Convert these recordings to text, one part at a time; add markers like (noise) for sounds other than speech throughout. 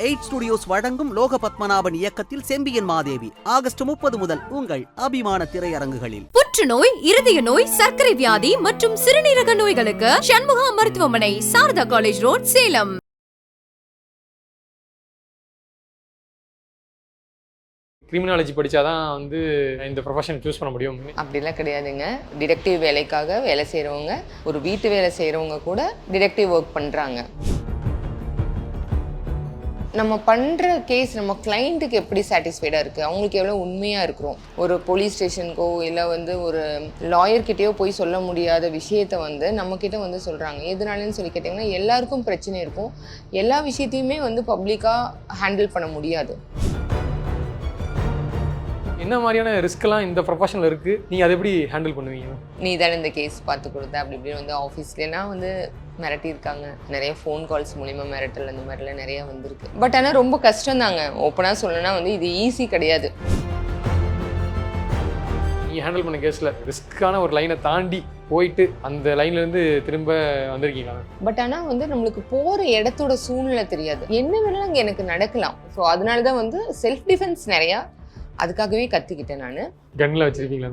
Eight studios வழங்கும் லோக பத்மநாபன் இயக்கத்தில் Sembiyan Madevi August முப்பது முதல் உங்கள் அபிமான திரையரங்குகளில். புற்றுநோய் இருதய நோய் சர்க்கரை வியாதி மற்றும் சிறுநீரக நோய்களுக்கு சண்முகா மருத்துவமனை Sarada college road Salem. Criminology படித்தாதான் வந்து இந்த ப்ரொஃபஷன் சூஸ் பண்ண முடியும். அப்படிலாம் கிடையாதுங்க. டிடெக்டிவ் வேலைக்காக வேலை செய்கிறவங்க ஒரு வீட்டு வேலை செய்கிறவங்க கூட டிடெக்டிவ் ஒர்க் பண்ணுறாங்க நம்ம பண்ணுற கேஸ் நம்ம கிளைண்ட்டுக்கு எப்படி சாட்டிஸ்ஃபைடாக இருக்குது அவங்களுக்கு எவ்வளோ உண்மையாக இருக்கிறோம்? ஒரு போலீஸ் ஸ்டேஷனுக்கோ இல்லை வந்து ஒரு லாயர்கிட்டயோ போய் சொல்ல முடியாத விஷயத்த வந்து நம்மக்கிட்ட வந்து சொல்கிறாங்க எதனாலன்னு சொல்லி கேட்டிங்கன்னா எல்லாருக்கும் பிரச்சனை இருக்கும். எல்லா விஷயத்தையுமே வந்து பப்ளிக்காக ஹேண்டில் பண்ண முடியாது. என்ன மாதிரியான ரிஸ்க்லாம் இந்த ப்ரொஃபஷனில் இருக்குது நீங்கள் அதை எப்படி ஹேண்டில் பண்ணுவீங்க? நீ தானே இந்த கேஸ் பார்த்து கொடுத்த அப்படி இப்படி வந்து ஆஃபீஸ்லாம் வந்து மிரட்டியிருக்காங்க. நிறைய ஃபோன் கால்ஸ் மூலிமா மிரட்டல் அந்த மாதிரிலாம் நிறைய வந்திருக்கு. பட் ஆனால் ரொம்ப கஷ்டம் தாங்க ஓப்பனாக சொல்லணும்னா வந்து இது ஈஸி கிடையாது. நீங்கள் ஹேண்டில் பண்ண கேஸில் ரிஸ்க்கான ஒரு லைனை தாண்டி போயிட்டு அந்த லைன்லேருந்து திரும்ப வந்திருக்கீங்களா? பட் ஆனால் வந்து நம்மளுக்கு போகிற இடத்தோட சூழ்நிலை தெரியாது. என்ன வேணாலும் அங்கே எனக்கு நடக்கலாம். ஸோ அதனால தான் வந்து செல்ஃப் டிஃபென்ஸ் நிறையா அதுக்காகவே கற்றுக்கிட்டேன் நான். கன்னில் வச்சுருக்கீங்களா?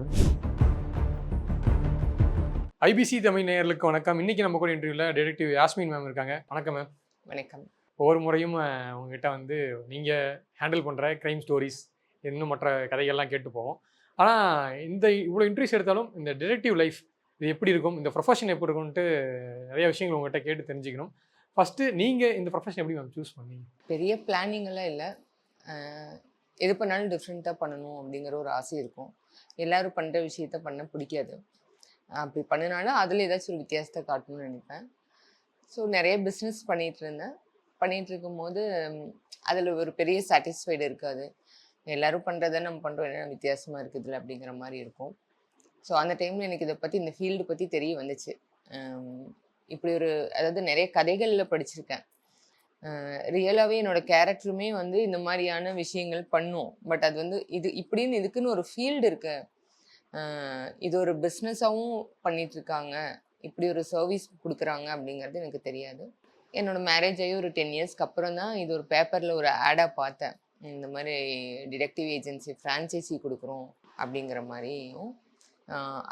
ஐபிசி தமிழ் நேயர்களுக்கு வணக்கம். இன்றைக்கி நம்ம கூட இன்டர்வியூவில் டிடெக்டிவ் யாஸ்மின் மேம் இருக்காங்க. வணக்கம் மேம் வணக்கம். ஒவ்வொரு முறையும் உங்ககிட்ட வந்து நீங்கள் ஹேண்டில் பண்ணுற க்ரைம் ஸ்டோரிஸ் இன்னும் மற்ற கதைகள்லாம் கேட்டு போவோம். ஆனால் இந்த இவ்வளோ இன்ட்ரெஸ்ட் எடுத்தாலும் இந்த டிடெக்டிவ் லைஃப் இது எப்படி இருக்கும்? இந்த ப்ரொஃபஷன் எப்படி இருக்கும்ன்ட்டு நிறைய விஷயங்கள் உங்கள்கிட்ட கேட்டு தெரிஞ்சுக்கணும். ஃபஸ்ட்டு நீங்கள் இந்த ப்ரொஃபஷன் எப்படி மேம் சூஸ் பண்ணீங்க? பெரிய பிளானிங் எல்லாம் இல்லை. எது பண்ணாலும் டிஃப்ரெண்ட்டாக பண்ணணும் அப்படிங்கிற ஒரு ஆசை இருக்கும். எல்லாரும் பண்ணுற விஷயத்த பண்ண பிடிக்காது. அப்படி பண்ணினாலும் அதில் ஏதாச்சும் ஒரு வித்தியாசத்தை காட்டணும்னு நினைப்பேன். ஸோ நிறைய பிஸ்னஸ் பண்ணிகிட்டு இருந்தேன். பண்ணிகிட்டு இருக்கும்போது அதில் ஒரு பெரிய சாட்டிஸ்ஃபைடு இருக்காது. எல்லோரும் பண்ணுறத நம்ம பண்ணுறோம் என்ன வித்தியாசமாக இருக்குதுல்ல அப்படிங்கிற மாதிரி இருக்கும். ஸோ அந்த டைமில் எனக்கு இதை பற்றி இந்த ஃபீல்டு பற்றி தெரிய வந்துச்சு. இப்படி ஒரு அதாவது நிறைய கதைகளில் படிச்சிருக்கேன். ரியலாகவே என்னோட கேரக்டருமே வந்து இந்த மாதிரியான விஷயங்கள் பண்ணும். பட் அது வந்து இது இப்படின்னு இதுக்குன்னு ஒரு ஃபீல்டு இருக்கு. இது ஒரு பிஸ்னஸாகவும் பண்ணிட்டு இருக்காங்க இப்படி ஒரு சர்வீஸ் கொடுக்குறாங்க அப்படிங்கிறது எனக்கு தெரியாது. என்னோட மேரேஜ் ஆகி ஒரு டென் இயர்ஸ்க்கு அப்புறம் தான் இது ஒரு பேப்பரில் ஒரு ஆடாக பார்த்தேன். இந்த மாதிரி டிடெக்டிவ் ஏஜென்சி ஃப்ரான்ச்சைசி கொடுக்குறோம் அப்படிங்கிற மாதிரியும்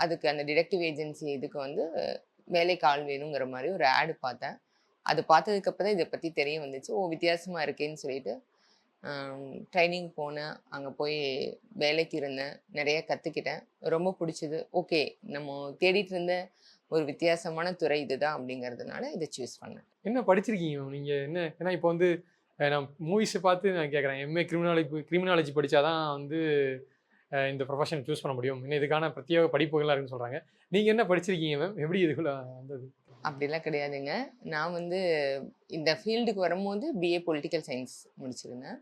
அதுக்கு அந்த டிடெக்டிவ் ஏஜென்சி இதுக்கு வந்து வேலைக்கு ஆள் வேணுங்கிற மாதிரி ஒரு ஆடு பார்த்தேன். அது பார்த்ததுக்கு அப்புறம் தான் இதை பற்றி தெரிய வந்துச்சு. ஓ வித்தியாசமாக இருக்கேன்னு சொல்லிட்டு ட்ரைனிங் போனேன். அங்கே போய் வேலைக்கு இருந்தேன். நிறைய கற்றுக்கிட்டேன் ரொம்ப பிடிச்சது. ஓகே நம்ம தேடிட்டு இருந்த ஒரு வித்தியாசமான துறை இதுதான் அப்படிங்கிறதுனால இதை சூஸ் பண்ணேன். என்ன படிச்சிருக்கீங்க? மேம் நீங்கள் என்ன ஏன்னா இப்போ வந்து நான் மூவிஸை பார்த்து நான் கேட்குறேன் எம்ஏ கிரிமினாலஜி கிரிமினாலஜி படித்தாதான் வந்து இந்த ப்ரொஃபஷன் சூஸ் பண்ண முடியும். இன்னும் இதுக்கான பிரத்யேக படிப்புகள்லாம் இருக்குன்னு சொல்கிறாங்க நீங்கள் என்ன படிச்சிருக்கீங்க மேம் எப்படி இதுக்குள்ள வந்தது? அப்படிலாம் கிடையாதுங்க. நான் வந்து இந்த ஃபீல்டுக்கு வரும்போது பிஏ பொலிட்டிக்கல் சயின்ஸ் முடிச்சிருந்தேன்.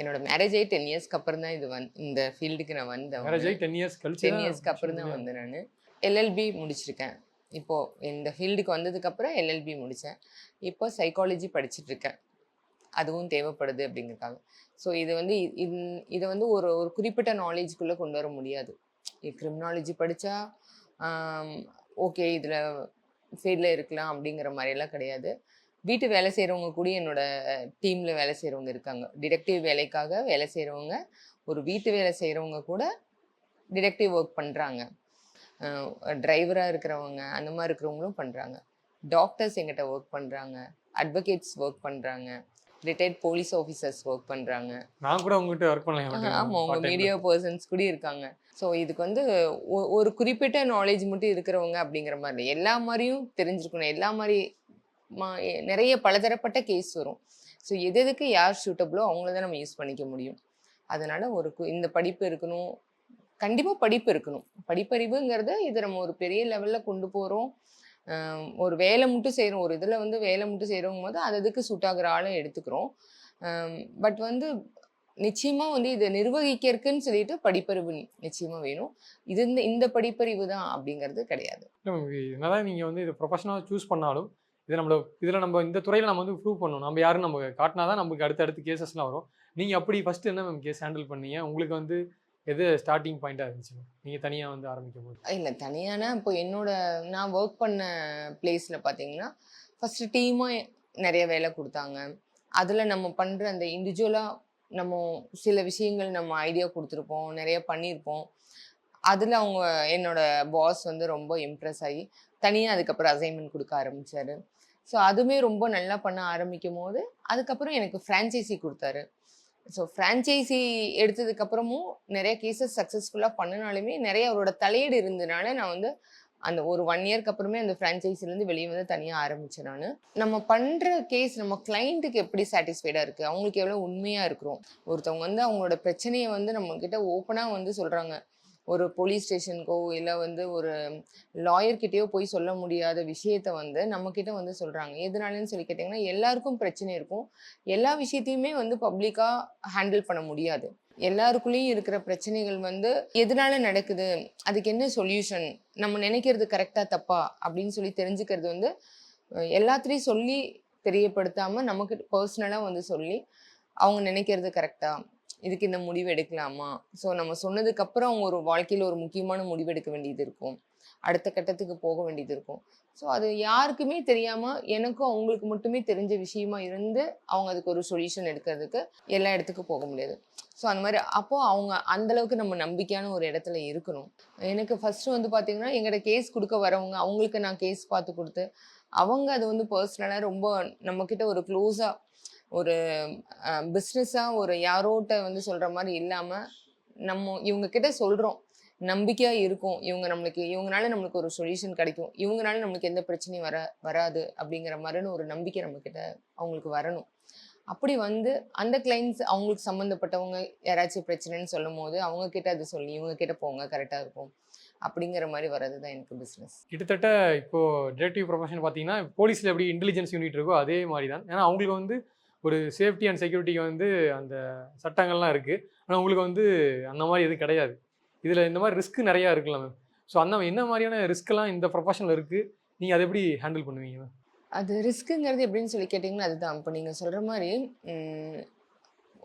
என்னோட மேரேஜ் ஆகி டென் இயர்ஸ்க்கு அப்புறம் தான் இது வந் இந்த ஃபீல்டுக்கு நான் வந்தேன் மேரேஜ் ஆகி டென் இயர்ஸ் கழிச்சு டென் இயர்ஸ்க்கு அப்புறம் தான் வந்தேன் நான். எல்எல்பி முடிச்சிருக்கேன். இப்போ இந்த ஃபீல்டுக்கு வந்ததுக்கப்புறம் எல்எல்பி முடித்தேன் இப்போ சைக்காலஜி படிச்சுட்டு இருக்கேன். அதுவும் தேவைப்படுது அப்படிங்கிறதுக்காக. ஸோ இது வந்து இதை வந்து ஒரு ஒரு குறிப்பிட்ட நாலேஜ்குள்ளே கொண்டு வர முடியாது. கிரிமினாலஜி படித்தா ஓகே இதில் ஃபீல்டில் இருக்கலாம் அப்படிங்கிற மாதிரியெல்லாம் கிடையாது. வீட்டு வேலை செய்கிறவங்க கூட என்னோட டீமில் வேலை செய்கிறவங்க இருக்காங்க. டிடெக்டிவ் வேலைக்காக வேலை செய்கிறவங்க ஒரு வீட்டு வேலை செய்கிறவங்க கூட டிடெக்டிவ் ஒர்க் பண்ணுறாங்க டிரைவராக இருக்கிறவங்க அந்த மாதிரி இருக்கிறவங்களும் பண்ணுறாங்க டாக்டர்ஸ் எங்கிட்ட ஒர்க் பண்ணுறாங்க அட்வொகேட்ஸ் ஒர்க் பண்ணுறாங்க ரிட்டையர்ட் போலீஸ் ஆஃபீஸர்ஸ் ஒர்க் பண்ணுறாங்க நான் கூட உங்ககிட்ட ஒர்க் பண்ணலாம் ஆமாம் உங்கள் மீடியா பர்சன்ஸ் கூட இருக்காங்க. ஸோ இதுக்கு வந்து ஒரு குறிப்பிட்ட நாலேஜ் மட்டும் இருக்கிறவங்க அப்படிங்கிற மாதிரி இல்லை. எல்லா மாதிரியும் தெரிஞ்சிருக்கணும். எல்லா மாதிரி மா- நிறைய பலதரப்பட்ட கேஸ் வரும். ஸோ எது எதுக்கு யார் சூட்டபிளோ அவங்கள தான் நம்ம யூஸ் பண்ணிக்க முடியும். அதனால ஒரு இந்த படிப்பு இருக்கணும். கண்டிப்பாக படிப்பு இருக்கணும். படிப்பறிவுங்கிறது இது நம்ம ஒரு பெரிய லெவலில் கொண்டு போகிறோம் ஒரு வேலை மட்டும் செய்கிறோம் ஒரு இதில் வந்து வேலை மட்டும் செய்கிறவங்க போது அது அதுக்கு சூட்டாகிற ஆளும் எடுத்துக்கிறோம். பட் வந்து நிச்சயமாக வந்து இதை நிர்வகிக்கிறதுக்குன்னு சொல்லிட்டு படிப்பறிவு நிச்சயமாக வேணும். இது இந்த இந்த படிப்பறிவு தான் அப்படிங்கிறது கிடையாது. என்னதான் நீங்கள் வந்து இது ப்ரொஃபஷனாக சூஸ் பண்ணாலும் இது நம்மள இதில் நம்ம இந்த துறையில் நம்ம வந்து ப்ரூவ் பண்ணணும். நம்ம யாரும் நம்ம காட்டினா தான் நமக்கு அடுத்தடுத்து கேசஸ்லாம் வரும். நீங்கள் அப்படி ஃபஸ்ட்டு என்ன மேம் கேஸ் ஹேண்டில் பண்ணீங்க? உங்களுக்கு வந்து எது ஸ்டார்டிங் பாயிண்ட்டாக இருந்துச்சு? நீங்கள் தனியாக வந்து ஆரம்பிக்கும் போது இல்லை தனியான இப்போ என்னோட நான் ஒர்க் பண்ண பிளேஸில் பார்த்தீங்கன்னா ஃபஸ்ட்டு டீமாக நிறைய வேலை கொடுத்தாங்க. அதில் நம்ம பண்ணுற அந்த இண்டிவிஜுவலாக நம்ம சில விஷயங்கள் நம்ம ஐடியா கொடுத்துருப்போம் நிறைய பண்ணியிருப்போம். அதில் அவங்க என்னோட பாஸ் வந்து ரொம்ப இம்ப்ரெஸ் ஆகி தனியாக அதுக்கப்புறம் அசைன்மெண்ட் கொடுக்க ஆரம்பித்தார் ஸோ அதுவுமே ரொம்ப நல்லா பண்ண ஆரம்பிக்கும் போது அதுக்கப்புறம் எனக்கு ஃப்ரான்ச்சைசி கொடுத்தாரு. ஸோ ஃப்ரான்ச்சைசி எடுத்ததுக்கப்புறமும் நிறைய கேசஸ் சக்ஸஸ்ஃபுல்லாக பண்ணினாலுமே நிறைய அவரோட தலையீடு இருந்ததுனால நான் வந்து அந்த ஒரு ஒன் இயர்க்கு அப்புறமே அந்த ஃப்ரான்ச்சைஸிலேருந்து வெளியே வந்து தனியாக ஆரம்பித்தேன் நான். நம்ம பண்ணுற கேஸ் நம்ம கிளைண்ட்டுக்கு எப்படி சாட்டிஸ்ஃபைடாக இருக்குது அவங்களுக்கு எவ்வளோ உண்மையாக இருக்கிறோம்? ஒருத்தவங்க வந்து அவங்களோட பிரச்சனையை வந்து நம்மக்கிட்ட ஓப்பனாக வந்து சொல்கிறாங்க ஒரு போலீஸ் ஸ்டேஷனுக்கோ இல்லை வந்து ஒரு லாயர்கிட்டயோ போய் சொல்ல முடியாத விஷயத்த வந்து நம்மக்கிட்ட வந்து சொல்கிறாங்க எதனாலன்னு சொல்லி கேட்டிங்கன்னா எல்லாருக்கும் பிரச்சனை இருக்கும். எல்லா விஷயத்தையுமே வந்து பப்ளிக்காக ஹேண்டில் பண்ண முடியாது. எல்லாருக்குள்ளேயும் இருக்கிற பிரச்சனைகள் வந்து எதனால நடக்குது? அதுக்கு என்ன சொல்யூஷன் நம்ம நினைக்கிறது கரெக்டாக தப்பா? அப்படின்னு சொல்லி தெரிஞ்சுக்கிறது வந்து எல்லாத்திலையும் எல்லாத்துலேயும் சொல்லி தெரியப்படுத்தாமல் நமக்கு பர்சனலாக வந்து சொல்லி அவங்க நினைக்கிறது கரெக்டாக இதுக்கு இந்த முடிவு எடுக்கலாமா? ஸோ நம்ம சொன்னதுக்கு அப்புறம் அவங்க ஒரு வாழ்க்கையில் ஒரு முக்கியமான முடிவு எடுக்க வேண்டியது இருக்கும். அடுத்த கட்டத்துக்கு போக வேண்டியது இருக்கும். ஸோ அது யாருக்குமே தெரியாமல் எனக்கும் அவங்களுக்கு மட்டுமே தெரிஞ்ச விஷயமா இருந்து அவங்க அதுக்கு ஒரு சொல்யூஷன் எடுக்கிறதுக்கு எல்லா இடத்துக்கும் போக முடியாது. ஸோ அந்த மாதிரி அப்போது அவங்க அந்த அளவுக்கு நம்ம நம்பிக்கையான ஒரு இடத்துல இருக்கணும். எனக்கு ஃபஸ்ட்டு வந்து பார்த்தீங்கன்னா எங்கள்கிட்ட கேஸ் கொடுக்க வரவங்க அவங்களுக்கு நான் கேஸ் பார்த்து கொடுத்து அவங்க அது வந்து பர்சனலாக ரொம்ப நம்மக்கிட்ட ஒரு க்ளோஸாக ஒரு பிஸ்னஸாக ஒரு யாரோட்ட வந்து சொல்கிற மாதிரி இல்லாமல் நம்ம இவங்க கிட்ட சொல்கிறோம் நம்பிக்கையாக இருக்கும். இவங்க நம்மளுக்கு இவங்கனால நம்மளுக்கு ஒரு சொல்யூஷன் கிடைக்கும். இவங்கனால நம்மளுக்கு எந்த பிரச்சனையும் வர வராது அப்படிங்கிற மாதிரின்னு ஒரு நம்பிக்கை நம்மக்கிட்ட அவங்களுக்கு வரணும். அப்படி வந்து அந்த கிளைண்ட்ஸ் அவங்களுக்கு சம்மந்தப்பட்டவங்க யாராச்சும் பிரச்சனைன்னு சொல்லும் போது அவங்க கிட்ட அது சொல்லி இவங்க கிட்ட போங்க கரெக்டாக இருக்கும். அப்படிங்கிற மாதிரி வர்றது தான் எனக்கு பிஸ்னஸ் கிட்டத்தட்ட இப்போ டிடெக்டிவ் ப்ரொஃபஷன் பார்த்தீங்கன்னா போலீஸில் எப்படி இன்டெலிஜென்ஸ் யூனிட் இருக்கோ அதே மாதிரி தான். ஏன்னா அவங்களுக்கு வந்து ஒரு சேஃப்டி அண்ட் செக்யூரிட்டிக்கு வந்து அந்த சட்டங்கள்லாம் இருக்குது ஆனால் உங்களுக்கு வந்து அந்த மாதிரி எதுவும் கிடையாது. இதில் இந்த மாதிரி ரிஸ்க் நிறையா இருக்குல்ல மேம் ஸோ அந்த என்ன மாதிரியான ரிஸ்க்கெல்லாம் இந்த ப்ரொஃபஷனில் இருக்குது நீங்கள் அதை எப்படி ஹேண்டில் பண்ணுவீங்க மேம் அது ரிஸ்க்குங்கிறது எப்படின்னு சொல்லி கேட்டிங்கன்னா அதுதான். இப்போ நீங்கள் சொல்கிற மாதிரி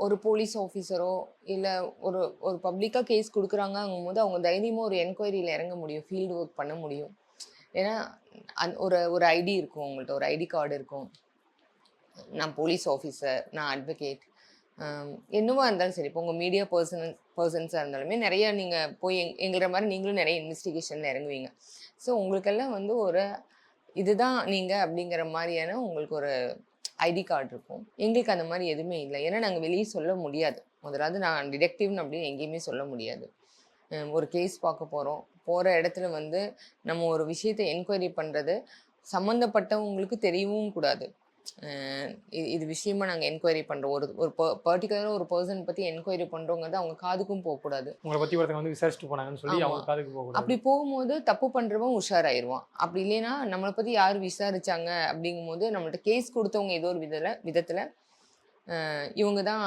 ஒரு போலீஸ் ஆஃபீஸரோ இல்லை ஒரு ஒரு பப்ளிக்காக கேஸ் கொடுக்குறாங்கங்கும் போது அவங்க தைரியமாக ஒரு என்கொயரியில் இறங்க முடியும். ஃபீல்டு ஒர்க் பண்ண முடியும். ஏன்னா அந் ஒரு ஒரு ஐடி இருக்கும் உங்கள்கிட்ட ஒரு ஐடி கார்டு இருக்கும். நான் போலீஸ் ஆஃபீஸர் நான் அட்வொகேட் என்னவா இருந்தாலும் சரி இப்போ உங்கள் மீடியா பர்சன் பர்சன்ஸாக இருந்தாலுமே நிறைய நீங்கள் போய் எங் எங்கள மாதிரி நீங்களும் நிறைய இன்வெஸ்டிகேஷனில் இறங்குவீங்க. ஸோ உங்களுக்கெல்லாம் வந்து ஒரு இதுதான் நீங்கள் அப்படிங்கிற மாதிரியான உங்களுக்கு ஒரு ஐடி கார்டு இருக்கும். எங்களுக்கு அந்த மாதிரி எதுவுமே இல்லை. ஏன்னா நாங்கள் வெளியே சொல்ல முடியாது. முதலாவது நான் டிடெக்டிவ்னு அப்படின்னு எங்கேயுமே சொல்ல முடியாது. ஒரு கேஸ் பார்க்க போகிறோம் போகிற இடத்துல வந்து நம்ம ஒரு விஷயத்தை என்கொயரி பண்ணுறது சம்மந்தப்பட்டவங்களுக்கு தெரியவும் கூடாது. இது இது விஷயமா நாங்கள் என்கொயரி பண்ணுறோம் ஒரு ஒரு பர்டிகுலராக ஒரு பர்சன் பற்றி என்கொயரி பண்ணுறோங்கிறது அவங்க காதுக்கும் போகக்கூடாது. உங்களை பற்றி ஒருத்தங்க வந்து விசாரிச்சுட்டு போனாங்கன்னு சொல்லி. அவங்க காதுக்கு போகக்கூடாது. அப்படி போகும்போது தப்பு பண்றவன் உஷாராயிருவான். அப்படி இல்லைன்னா நம்மளை பத்தி யார் விசாரிச்சாங்க அப்படிங்கும்போது நம்மள்ட்ட கேஸ் கொடுத்தவங்க ஏதோ ஒரு விதத்துல விதத்துல இவங்க தான்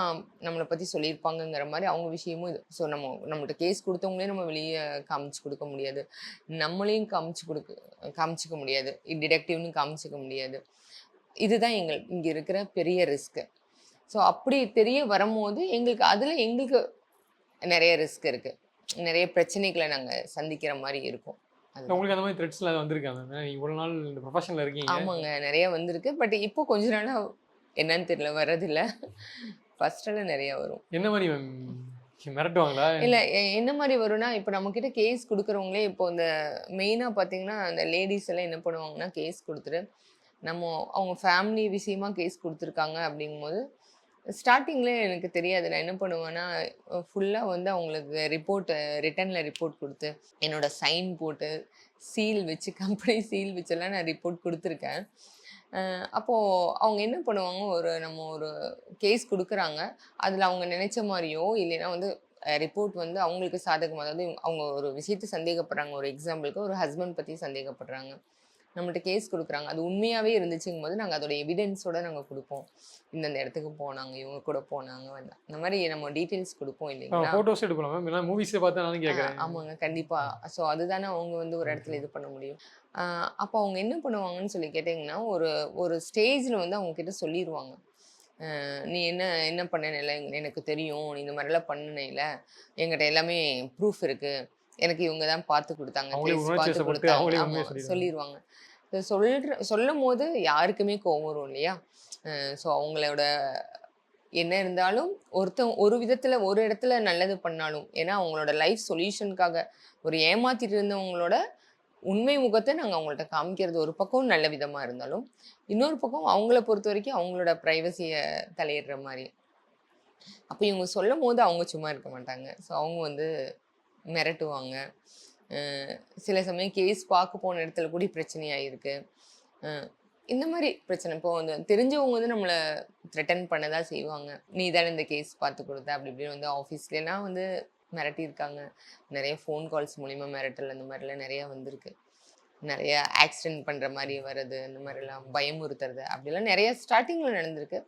நம்மளை பத்தி சொல்லியிருப்பாங்கங்கிற மாதிரி அவங்க விஷயமும் இது. ஸோ நம்ம நம்மள்ட்ட கேஸ் கொடுத்தவங்களே நம்ம வெளியே காமிச்சு கொடுக்க முடியாது. நம்மளையும் காமிச்சு கொடுக்க காமிச்சிக்க முடியாது. டிடெக்டிவ்னு காமிச்சிக்க முடியாது. இதுதான் எங்கள் இங்க இருக்கிற பெரிய ரிஸ்க்கு ஸோ அப்படி தெரிய வரும்போது எங்களுக்கு அதுல எங்களுக்கு நிறைய ரிஸ்க் இருக்கு. நிறைய பிரச்சனைகளை நாங்க சந்திக்கிற மாதிரி இருக்கும். உங்களுக்கு அந்த மாதிரி த்ரெட்ஸ்லாம் வந்திருக்காங்க நீங்கள் இவ்வளோ நாள் இந்த ப்ரொஃபஷனில் இருக்கீங்க. ஆமாங்க நிறைய வந்திருக்கு. பட் இப்போ கொஞ்ச நாளா என்னன்னு தெரியல வர்றதில்ல. ஃபர்ஸ்ட்ல நிறைய வரும். என்ன மாதிரி மேம் மிரட்டுவாங்களா? இல்ல என்ன மாதிரி வரும்னா இப்போ நம்ம கிட்ட கேஸ் கொடுக்குறவங்களே இப்போ இந்த மெயினா பாத்தீங்கன்னா அந்த லேடிஸ் எல்லாம் என்ன பண்ணுவாங்கன்னா கேஸ் கொடுத்துட்டு நம்ம அவங்க ஃபேமிலி விஷயமா கேஸ் கொடுத்துருக்காங்க அப்படிங்கும்போது ஸ்டார்டிங்கில் எனக்கு தெரியாது. நான் என்ன பண்ணுவேன்னா ஃபுல்லாக வந்து அவங்களுக்கு ரிப்போர்ட்டை ரிட்டனில் ரிப்போர்ட் கொடுத்து என்னோட சைன் போட்டு சீல் வச்சு (laughs) கம்பெனி சீல் வச்செல்லாம் நான் ரிப்போர்ட் கொடுத்துருக்கேன். அப்போது அவங்க என்ன பண்ணுவாங்க ஒரு நம்ம ஒரு கேஸ் கொடுக்குறாங்க. அதில் அவங்க நினைச்ச மாதிரியோ இல்லைன்னா வந்து ரிப்போர்ட் வந்து அவங்களுக்கு சாதகமாக அதாவது இவங்க- அவங்க ஒரு விஷயத்தை சந்தேகப்படுறாங்க. ஒரு எக்ஸாம்பிளுக்கு ஒரு ஹஸ்பண்ட் பற்றி சந்தேகப்படுறாங்க. நம்மள்ட்ட கேஸ் கொடுக்குறாங்க. அது உண்மையாகவே இருந்துச்சுங்கும் போது நாங்கள் அதோட எவிடன்ஸோட நாங்கள் கொடுப்போம். இந்தந்த இடத்துக்கு போனாங்க இவங்க கூட போனாங்க வந்தா இந்த மாதிரி நம்ம டீட்டெயில்ஸ் கொடுப்போம் இல்லைங்களா? ஃபோட்டோஸ் எடுக்கலாம் மேம் இல்லை மூவிஸை பார்த்து நானும் கேட்குறேன் ஆமாங்க. கண்டிப்பா. ஸோ அதுதானே அவங்க வந்து ஒரு இடத்துல இது பண்ண முடியும். அப்போ அவங்க என்ன பண்ணுவாங்கன்னு சொல்லி கேட்டிங்கன்னா ஒரு ஒரு ஸ்டேஜில் வந்து அவங்க கிட்ட சொல்லிடுவாங்க நீ என்ன என்ன பண்ணல எனக்கு தெரியும். நீ இந்த மாதிரிலாம் பண்ணினேல என்கிட்ட எல்லாமே ப்ரூஃப் இருக்கு. எனக்கு இவங்க தான் பார்த்து கொடுத்தாங்க. பார்த்து கொடுத்தாங்க சொல்லிடுவாங்க. சொல்ற சொல்லும் போது யாருக்குமே கோவம் வரும் இல்லையா? ஸோ அவங்களோட என்ன இருந்தாலும் ஒருத்தன் ஒரு விதத்துல ஒரு இடத்துல நல்லது பண்ணாலும் ஏன்னா அவங்களோட லைஃப் சொல்யூஷனுக்காக ஒரு ஏமாத்திட்டு இருந்தவங்களோட உண்மை முகத்தை நாங்கள் அவங்கள்ட்ட காமிக்கிறது ஒரு பக்கம் நல்ல விதமா இருந்தாலும் இன்னொரு பக்கம் அவங்கள பொறுத்த வரைக்கும் அவங்களோட ப்ரைவசியை தலையிடுற மாதிரி. அப்போ இவங்க சொல்லும் போது அவங்க சும்மா இருக்க மாட்டாங்க. ஸோ அவங்க வந்து மிரட்டுவாங்க. சில சமயம் கேஸ் பார்க்க போன இடத்துல கூட பிரச்சனையாக இருக்குது இந்த மாதிரி பிரச்சனை. இப்போ வந்து தெரிஞ்சவங்க வந்து நம்மளை த்ரெட்டன் பண்ண தான் செய்வாங்க. நீ தானே இந்த கேஸ் பார்த்து கொடுத்த? அப்படி இப்படின்னு வந்து ஆஃபீஸ்லாம் வந்து மிரட்டியிருக்காங்க. நிறைய ஃபோன் கால்ஸ் மூலிமா மிரட்டல் அந்த மாதிரிலாம் நிறையா வந்திருக்கு. நிறைய ஆக்சிடென்ட் பண்ணுற மாதிரி வர்றது அந்த மாதிரிலாம் பயமுறுத்துறது அப்படிலாம் நிறைய ஸ்டார்டிங்கில் நடந்திருக்கு.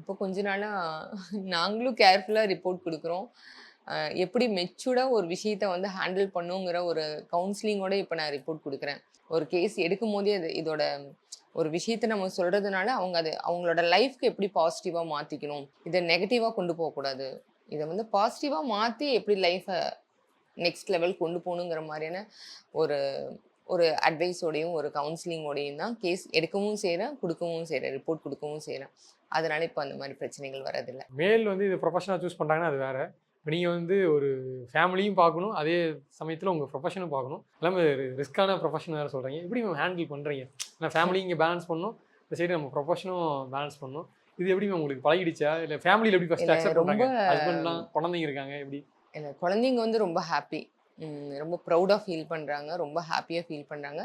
இப்போ கொஞ்ச நாளாக நாங்களும் கேர்ஃபுல்லாக ரிப்போர்ட் கொடுக்குறோம். எப்படி மெச்சூர்டாக ஒரு விஷயத்த வந்து ஹேண்டில் பண்ணுங்கிற ஒரு கவுன்சிலிங்கோட இப்போ நான் ரிப்போர்ட் கொடுக்குறேன். ஒரு கேஸ் எடுக்கும் போதே அது இதோட ஒரு விஷயத்த நம்ம சொல்கிறதுனால அவங்க அது அவங்களோட லைஃப்க்கு எப்படி பாசிட்டிவாக மாற்றிக்கணும் இதை நெகட்டிவாக கொண்டு போகக்கூடாது இதை வந்து பாசிட்டிவாக மாற்றி எப்படி லைஃப்பை நெக்ஸ்ட் லெவல் கொண்டு போகணுங்கிற மாதிரியான ஒரு ஒரு அட்வைஸோடையும் ஒரு கவுன்சிலிங்கோடையும் தான் கேஸ் எடுக்கவும் செய்கிறேன் கொடுக்கவும் செய்கிறேன் ரிப்போர்ட் கொடுக்கவும் செய்கிறேன் அதனால இப்போ அந்த மாதிரி பிரச்சனைகள் வரதில்லை மேல் வந்து இது ப்ரொஃபஷனாக சூஸ் பண்ணுறாங்கன்னா அது வேறு. இப்போ நீங்கள் வந்து ஒரு ஃபேமிலியும் பார்க்கணும் அதே சமயத்தில் உங்கள் ப்ரொஃபஷனும் பார்க்கணும். எல்லாமே ரிஸ்க்கான ப்ரொஃபஷன் வேறு சொல்கிறீங்க எப்படி மேம் ஹேண்டில் பண்ணுறீங்க நான் ஃபேமிலி இங்கே பேலன்ஸ் பண்ணணும் இந்த சைடு நம்ம ப்ரொஃபஷனும் பேலன்ஸ் பண்ணணும். இது எப்படி மேம் உங்களுக்கு பழகிடுச்சா? இல்லை ஃபேமிலியில் எப்படி ஃபஸ்ட் அக்செப்ட் பண்ணுறாங்க ஹஸ்பண்ட்லாம் குழந்தைங்க இருக்காங்க எப்படி? இல்லை குழந்தைங்க வந்து ரொம்ப ஹாப்பி ரொம்ப ப்ரௌடாக ஃபீல் பண்ணுறாங்க ரொம்ப ஹாப்பியாக ஃபீல் பண்ணுறாங்க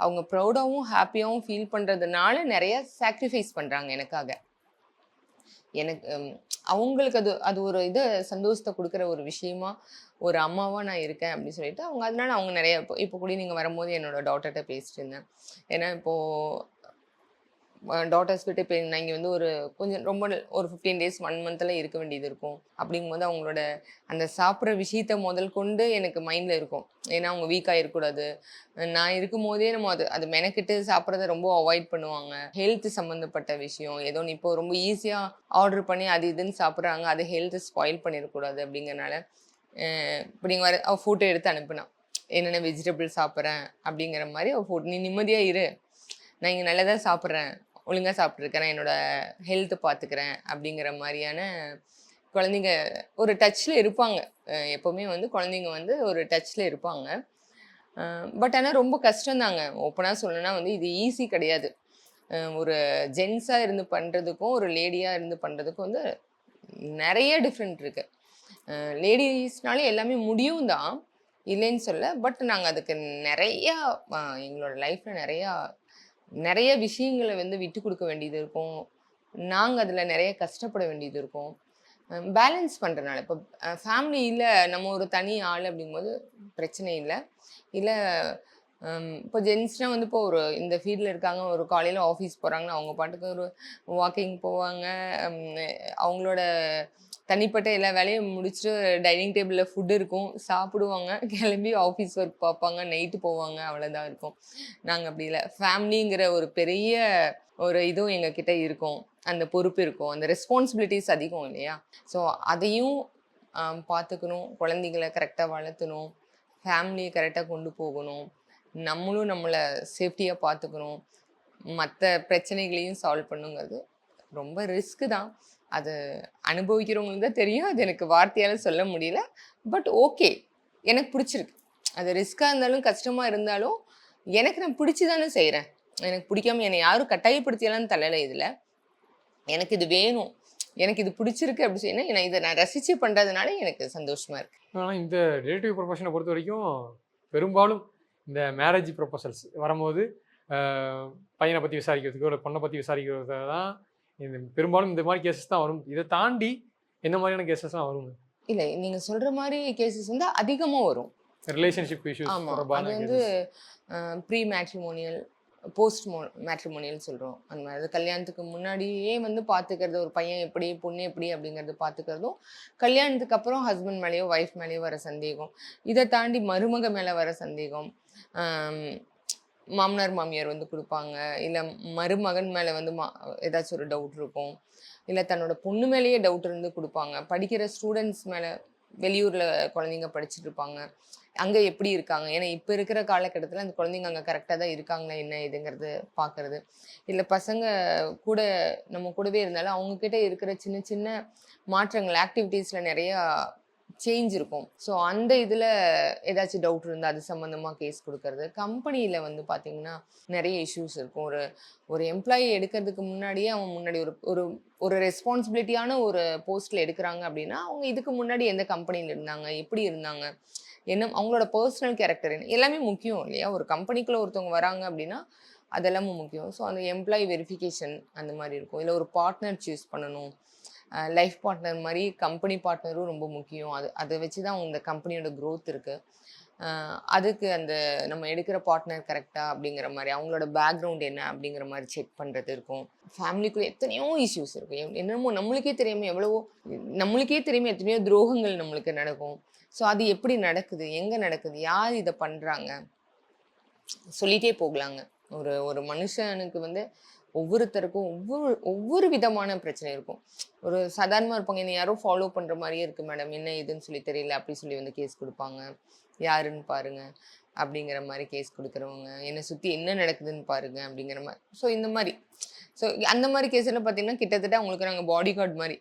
அவங்க ப்ரௌடாகவும் ஹாப்பியாகவும் ஃபீல் பண்ணுறதுனால நிறைய சாக்ரிஃபைஸ் பண்ணுறாங்க எனக்காக. எனக்கு அவங்களுக்கு அது அது ஒரு இது சந்தோஷத்தை கொடுக்குற ஒரு விஷயமா ஒரு அம்மாவாக நான் இருக்கேன் அப்படின்னு சொல்லிட்டு அவங்க அதனால அவங்க நிறைய இப்போ இப்போ கூட நீங்கள் வரும்போது என்னோட டாட்டர்கிட்ட பேசிட்டு இருந்தேன். ஏன்னா இப்போது டாட்டர்ஸ் கிட்ட இப்போ நான் இங்கே வந்து ஒரு கொஞ்சம் ரொம்ப ஒரு ஃபிஃப்டீன் டேஸ் ஒன் மந்த்தில் இருக்க வேண்டியது இருக்கும். அப்படிங்கும்போது அவங்களோட அந்த சாப்பிட்ற விஷயத்த முதல் கொண்டு எனக்கு மைண்டில் இருக்கும். ஏன்னா அவங்க வீக்காக இருக்கக்கூடாது நான் இருக்கும் போதே நம்ம அது அது மெனக்கிட்டு சாப்பிட்றத ரொம்ப அவாய்ட் பண்ணுவாங்க. ஹெல்த் சம்மந்தப்பட்ட விஷயம் ஏதோ இப்போ ரொம்ப ஈஸியாக ஆர்டர் பண்ணி அது இதுன்னு சாப்பிட்றாங்க அது ஹெல்த்தை ஸ்பாயில் பண்ணிடக்கூடாது அப்படிங்கிறனால இப்படி நீங்கள் வர அவள் ஃபோட்டோ எடுத்து அனுப்புனா என்னென்ன வெஜிடபிள் சாப்பிட்றேன் அப்படிங்கிற மாதிரி அவள் ஃபோட்டோ நீ நிம்மதியாக இரு. நான் இங்கே நல்லதாக சாப்பிட்றேன். ஒழுங்காக சாப்பிட்ருக்கேன் என்னோடய ஹெல்த்தை பார்த்துக்கிறேன் அப்படிங்கிற மாதிரியான குழந்தைங்க ஒரு டச்சில் இருப்பாங்க. எப்போவுமே வந்து குழந்தைங்க வந்து ஒரு டச்சில் இருப்பாங்க. பட் ஆனால் ரொம்ப கஷ்டம்தாங்க. ஓப்பனாக சொல்லணும்னா வந்து இது ஈஸி கிடையாது. ஒரு ஜென்ஸாக இருந்து பண்ணுறதுக்கும் ஒரு லேடியாக இருந்து பண்ணுறதுக்கும் வந்து நிறைய டிஃப்ரெண்ட் இருக்குது லேடிஸ்னாலே எல்லாமே முடியும் தான். இல்லைன்னு சொல்ல பட் நாங்கள் அதுக்கு நிறையா எங்களோட லைஃப்பில் நிறையா நிறைய விஷயங்களை வந்து விட்டு கொடுக்க வேண்டியது இருக்கும். நாங்கள் அதில் நிறைய கஷ்டப்பட வேண்டியது இருக்கும். பேலன்ஸ் பண்ணுறனால இப்போ ஃபேமிலியில் நம்ம ஒரு தனி ஆள் அப்படிங்கும்போது பிரச்சனை இல்லை. இல்லை இப்போ ஜென்ஸ்னால் வந்து இப்போ ஒரு இந்த ஃபீல்டில் இருக்காங்க ஒரு காலையில் ஆஃபீஸ் போகிறாங்கன்னா அவங்க பாட்டுக்கு ஒரு வாக்கிங் போவாங்க. அவங்களோட தனிப்பட்ட எல்லா வேலையும் முடிச்சுட்டு டைனிங் டேபிளில் ஃபுட் இருக்கும். சாப்பிடுவாங்க. கிளம்பி ஆஃபீஸ் ஒர்க் பார்ப்பாங்க. நைட்டு போவாங்க. அவ்வளோதான் இருக்கும். நாங்கள் அப்படி இல்லை. ஃபேமிலிங்கிற ஒரு பெரிய ஒரு இதுவும் எங்ககிட்ட இருக்கும். அந்த பொறுப்பு இருக்கும். அந்த ரெஸ்பான்சிபிலிட்டிஸ் அதிகம் இல்லையா? ஸோ அதையும் பார்த்துக்கணும். குழந்தைங்களை கரெக்டாக வளர்த்தணும். ஃபேமிலியை கரெக்டாக கொண்டு போகணும். நம்மளும் நம்மளை சேஃப்டியாக பார்த்துக்கணும். மற்ற பிரச்சனைகளையும் சால்வ் பண்ணுங்கிறது ரொம்ப ரிஸ்க்கு தான். அது அனுபவிக்கிறவங்களுக்கு தான் தெரியும். அது எனக்கு வார்த்தையால் சொல்ல முடியல. But okay. எனக்கு பிடிச்சிருக்கு. அது ரிஸ்க்காக இருந்தாலும் கஷ்டமாக இருந்தாலும் எனக்கு நான் பிடிச்சி தானே செய்கிறேன் எனக்கு பிடிக்காம என்னை யாரும் கட்டாயப்படுத்தியெல்லாம் தள்ளலை இதில். எனக்கு இது வேணும். எனக்கு இது பிடிச்சிருக்கு அப்படி சொன்னால் நான் இதை நான் ரசித்து பண்ணுறதுனால எனக்கு சந்தோஷமாக இருக்குது ஆனால் இந்த ரிலேட்டிவ் ப்ரொஃபஷனை பொறுத்த வரைக்கும் பெரும்பாலும் இந்த மேரேஜ் ப்ரொபோசல்ஸ் வரும்போது பையனை பற்றி விசாரிக்கிறதுக்கோ இல்லை பொண்ணை பற்றி விசாரிக்கிறது தான் இந்த பெரும்பாலும் இந்த மாதிரி கேசஸ் தான் வரும். இதை தாண்டி என்ன மாதிரியான கேசஸ்லாம் வரும்? இல்லை நீங்கள் சொல்கிற மாதிரி கேசஸ் வந்து அதிகமாக வரும். ரிலேஷன்ஷிப் இஷ்யூஸ் ஆமாம் அது வந்து. ப்ரீ மேட்ரிமோனியல் போஸ்ட் மோ மேட்ரிமோனியல் சொல்கிறோம் அந்த மாதிரி அது கல்யாணத்துக்கு முன்னாடியே வந்து பார்த்துக்கிறது ஒரு பையன் எப்படி பொண்ணு எப்படி அப்படிங்கிறது பார்த்துக்கிறதும் கல்யாணத்துக்கு அப்புறம் ஹஸ்பண்ட் மேலேயோ ஒய்ஃப் மேலேயோ வர சந்தேகம். இதை தாண்டி மருமக மேலே வர சந்தேகம். மாமனார் மாமியார் வந்து கொடுப்பாங்க. இல்லை மருமகன் மேலே வந்து மா ஏதாச்சும் ஒரு டவுட் இருக்கும். இல்லை தன்னோட பொண்ணு மேலேயே டவுட் இருந்து கொடுப்பாங்க. படிக்கிற ஸ்டூடெண்ட்ஸ் மேலே வெளியூரில் குழந்தைங்க படிச்சுட்டு இருப்பாங்க. அங்கே எப்படி இருக்காங்க? ஏன்னா இப்போ இருக்கிற காலகட்டத்தில் அந்த குழந்தைங்க அங்கே கரெக்டாக தான் இருக்காங்களா? என்ன இதுங்கிறது பார்க்கறது இல்லை பசங்க கூட நம்ம கூடவே இருந்தாலும் அவங்கக்கிட்ட இருக்கிற சின்ன சின்ன மாற்றங்கள் ஆக்டிவிட்டீஸில் நிறையா சேஞ்ச் இருக்கும். ஸோ அந்த இதில் ஏதாச்சும் டவுட் இருந்தால் அது சம்மந்தமாக கேஸ் கொடுக்கறது. கம்பெனியில் வந்து பார்த்திங்கன்னா நிறைய இஷ்யூஸ் இருக்கும். ஒரு ஒரு எம்ப்ளாயி எடுக்கிறதுக்கு முன்னாடியே அவன் முன்னாடி ஒரு ஒரு ஒரு ரெஸ்பான்சிபிலிட்டியான ஒரு போஸ்ட்டில் எடுக்கிறாங்க அப்படின்னா அவங்க இதுக்கு முன்னாடி எந்த கம்பெனியில் இருந்தாங்க எப்படி இருந்தாங்க என்ன அவங்களோட பர்சனல் கேரக்டர் என்ன எல்லாமே முக்கியம் இல்லையா? ஒரு கம்பெனிக்குள்ளே ஒருத்தவங்க வராங்க அப்படின்னா அதெல்லாமும் முக்கியம். ஸோ அந்த எம்ப்ளாயி வெரிஃபிகேஷன் அந்த மாதிரி இருக்கும். இல்லை ஒரு பார்ட்னர் சூஸ் பண்ணணும். லைஃப் பார்ட்னர் மாதிரி கம்பெனி பார்ட்னரும் ரொம்ப முக்கியம். அது அதை வச்சு தான் இந்த கம்பெனியோட க்ரோத் இருக்குது அதுக்கு அந்த நம்ம எடுக்கிற பார்ட்னர் கரெக்டாக அப்படிங்கிற மாதிரி அவங்களோட பேக்ரவுண்ட் என்ன அப்படிங்கிற மாதிரி செக் பண்ணுறது இருக்கும். ஃபேமிலிக்குள்ளே எத்தனையோ இஷ்யூஸ் இருக்கும். என்னமோ நம்மளுக்கே தெரியாமல் எவ்வளவோ நம்மளுக்கே தெரியாமல் எத்தனையோ துரோகங்கள் நம்மளுக்கு நடக்கும். ஸோ அது எப்படி நடக்குது? எங்கே நடக்குது? யார் இதை பண்ணுறாங்க சொல்லிகிட்டே போகலாங்க. ஒரு ஒரு மனுஷனுக்கு வந்து ஒவ்வொருத்தருக்கும் ஒவ்வொரு ஒவ்வொரு விதமான பிரச்சனை இருக்கும். ஒரு சாதாரணமாக இருப்பாங்க என்ன யாரோ ஃபாலோ பண்ணுற மாதிரியே இருக்குது மேடம். என்ன இதுன்னு சொல்லி தெரியல அப்படி சொல்லி வந்து கேஸ் கொடுப்பாங்க. யாருன்னு பாருங்கள் அப்படிங்கிற மாதிரி கேஸ் கொடுக்குறவங்க. என்னை சுற்றி என்ன நடக்குதுன்னு பாருங்க அப்படிங்கிற மாதிரி ஸோ இந்த மாதிரி. ஸோ அந்த மாதிரி கேஸ் எல்லாம் பார்த்தீங்கன்னா கிட்டத்தட்ட அவங்களுக்கு நாங்கள் பாடி கார்டு மாதிரி